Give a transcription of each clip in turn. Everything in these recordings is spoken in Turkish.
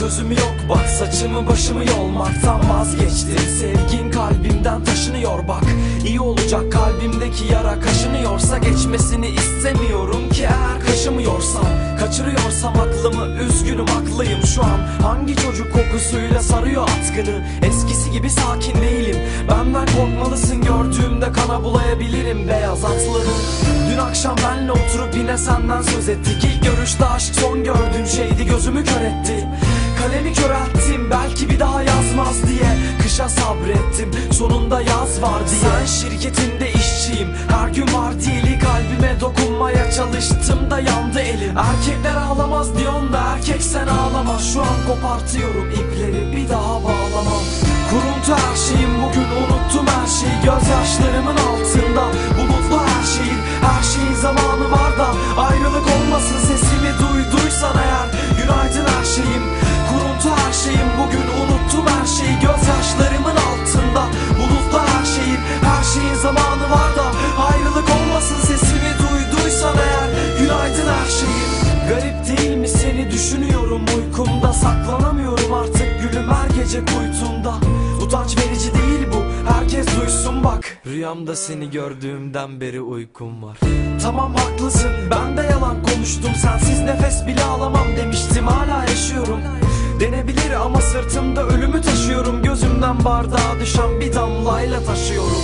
çözümü yok. Bak Saçımı başımı yolmaktan vazgeçtim. Sevgin kalbimden taşınıyor bak. İyi olacak kalbimdeki yara kaşınıyorsa Geçmesini istemiyorum ki eğer kaşımıyorsam. Kaçırıyorsam aklımı üzgünüm haklıyım şu an. Hangi çocuk kokusuyla sarıyor atkını? Eskisi gibi sakin değilim. Benden korkmalısın gördüğümde kana bulayabilirim beyaz atları Dün akşam benle oturup yine senden söz ettik. İlk görüşte aşk son gördüğüm şeydi gözümü kör etti Kalemi körelttim belki bir daha yazmaz diye Kışa sabrettim sonunda yaz var diye. Sen şirketinde işçiyim her gün var diyeli Kalbime dokunmaya çalıştım da yandı elim. Erkekler ağlamaz diyorsun da erkek sen ağlama. Şu an kopartıyorum ipleri bir daha bağlamam. Kuruntu her şeyim bugün unuttum her şeyi. Gözyaşlarımın altında şeyim Bugün unuttum her şeyi. Gözyaşlarımın altında Bulutlu her şeyin her şeyin zamanı var da Ayrılık olmasın sesimi duyduysan eğer. Günaydın her şeyim. Garip değil mi seni? Düşünüyorum uykumda. Saklanamıyorum artık gülüm her gece kuytumda. Utanç verici değil bu. Herkes duysun bak. Rüyamda seni gördüğümden beri uykum var. Tamam haklısın. Ben de yalan konuştum. Sensiz nefes bile alamam demiştim. Hala yaşıyorum Denebilir ama sırtımda ölümü taşıyorum. Gözümden bardağa düşen bir damlayla taşıyorum.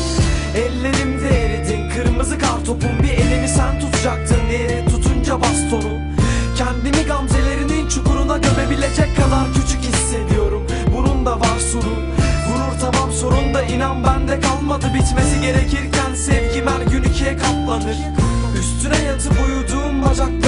Ellerimde eridin kırmızı kartopum Bir elimi sen tutacaktın diğeri tutunca bastonu Kendimi gamzelerinin çukuruna gömebilecek kadar küçük hissediyorum. Bunun da var sonu. Vurur tamam sorun da inan bende kalmadı. Bitmesi gerekirken sevgim her gün ikiye katlanır. Üstüne yatıp uyuduğum bacakların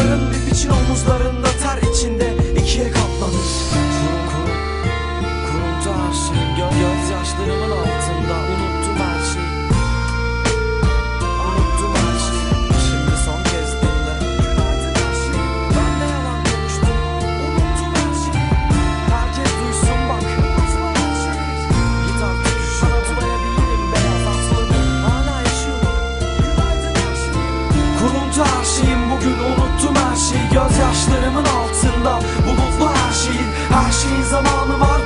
altında Bulutlu her şeyin Her şeyin zamanı var